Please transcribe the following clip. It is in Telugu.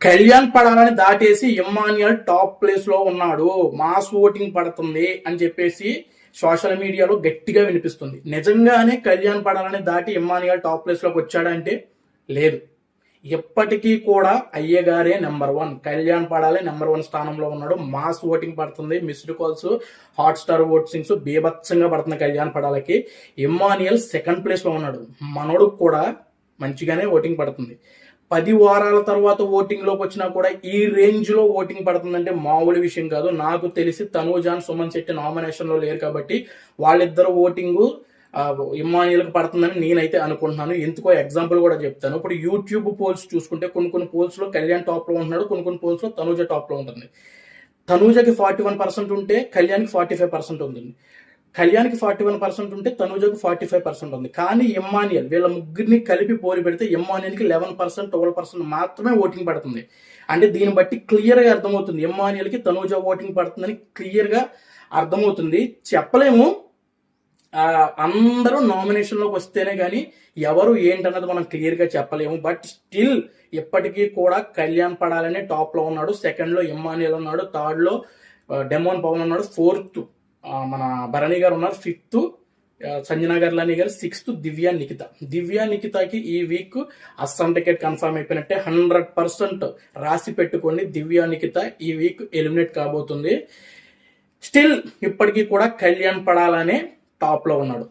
కళ్యాణ్ పడాలని దాటేసి ఇమ్మాన్యుయల్ టాప్ ప్లేస్లో ఉన్నాడు. మాస్ ఓటింగ్ పడుతుంది అని చెప్పేసి సోషల్ మీడియాలో గట్టిగా వినిపిస్తుంది. నిజంగానే కళ్యాణ్ పడాలని దాటి ఇమ్మాన్యుయల్ టాప్ ప్లేస్లోకి వచ్చాడంటే లేదు. ఎప్పటికీ కూడా అయ్యగారే నెంబర్ వన్. కళ్యాణ్ పడాలి నెంబర్ వన్ స్థానంలో ఉన్నాడు. మాస్ ఓటింగ్ పడుతుంది. Missed calls Hotstar votings బీభత్సంగా పడుతుంది కళ్యాణ్ పడాలకి. ఇమ్మానియల్ సెకండ్ ప్లేస్లో ఉన్నాడు. మనోడు కూడా మంచిగానే ఓటింగ్ పడుతుంది. పది వారాల తర్వాత ఓటింగ్లోకి వచ్చినా కూడా ఈ రేంజ్లో ఓటింగ్ పడుతుందంటే మామూలు విషయం కాదు. నాకు తెలిసి తనూజాన్ సుమన్ శెట్టి నామినేషన్లో లేరు కాబట్టి వాళ్ళిద్దరు ఓటింగు ఇమ్మానియల్కి పడుతుందని నేనైతే అనుకుంటున్నాను. ఎందుకో ఎగ్జాంపుల్ కూడా చెప్తాను. ఇప్పుడు యూట్యూబ్ పోల్స్ చూసుకుంటే కొన్ని కొన్ని పోల్స్లో కళ్యాణ్ టాప్లో ఉంటున్నాడు కొన్ని కొన్ని పోల్స్లో తనూజ టాప్లో ఉంటుంది. తనూజకి ఫార్టీ వన్ పర్సెంట్ ఉంటే కళ్యాణ్కి ఫార్టీ ఫైవ్ పర్సెంట్ ఉంటుంది. కళ్యాణ్కి ఫార్టీ వన్ పర్సెంట్ ఉంటే తనుజకు ఫార్టీ ఫైవ్ పర్సెంట్ ఉంది. కానీ ఇమ్మానియల్ వీళ్ళ ముగ్గురిని కలిపి పోలి పెడితే ఇమ్మానియల్కి లెవెన్ పర్సెంట్ ట్వెల్వ్ పర్సెంట్ మాత్రమే ఓటింగ్ పడుతుంది. అంటే దీన్ని బట్టి క్లియర్గా అర్థమవుతుంది. ఇమ్మానియల్కి తనూజ ఓటింగ్ పడుతుందని క్లియర్గా అర్థమవుతుంది. చెప్పలేము. అందరూ నామినేషన్లోకి వస్తేనే కానీ ఎవరు ఏంటన్నది మనం క్లియర్గా చెప్పలేము. బట్ స్టిల్ ఇప్పటికీ కూడా కళ్యాణ్ పడాలనే టాప్లో ఉన్నాడు. సెకండ్లో ఇమ్మానియల్ ఉన్నాడు. థర్డ్లో డెమోన్ పవన్ ఉన్నాడు. ఫోర్త్ మన భరణి గారు ఉన్నారు ఫిఫ్త్. సంజనా గారు గారు సిక్స్త్ దివ్య నిఖిత. దివ్యా నిఖితకి ఈ వీక్ అస్సాం టికెట్ కన్ఫర్మ్ అయిపోయినట్టే హండ్రెడ్ పర్సెంట్ రాసి పెట్టుకోండి. దివ్య నిఖిత ఈ వీక్ ఎలిమినేట్ కాబోతుంది. స్టిల్ ఇప్పటికీ కూడా కళ్యాణ్ పడాలనే టాప్లో ఉన్నాడు.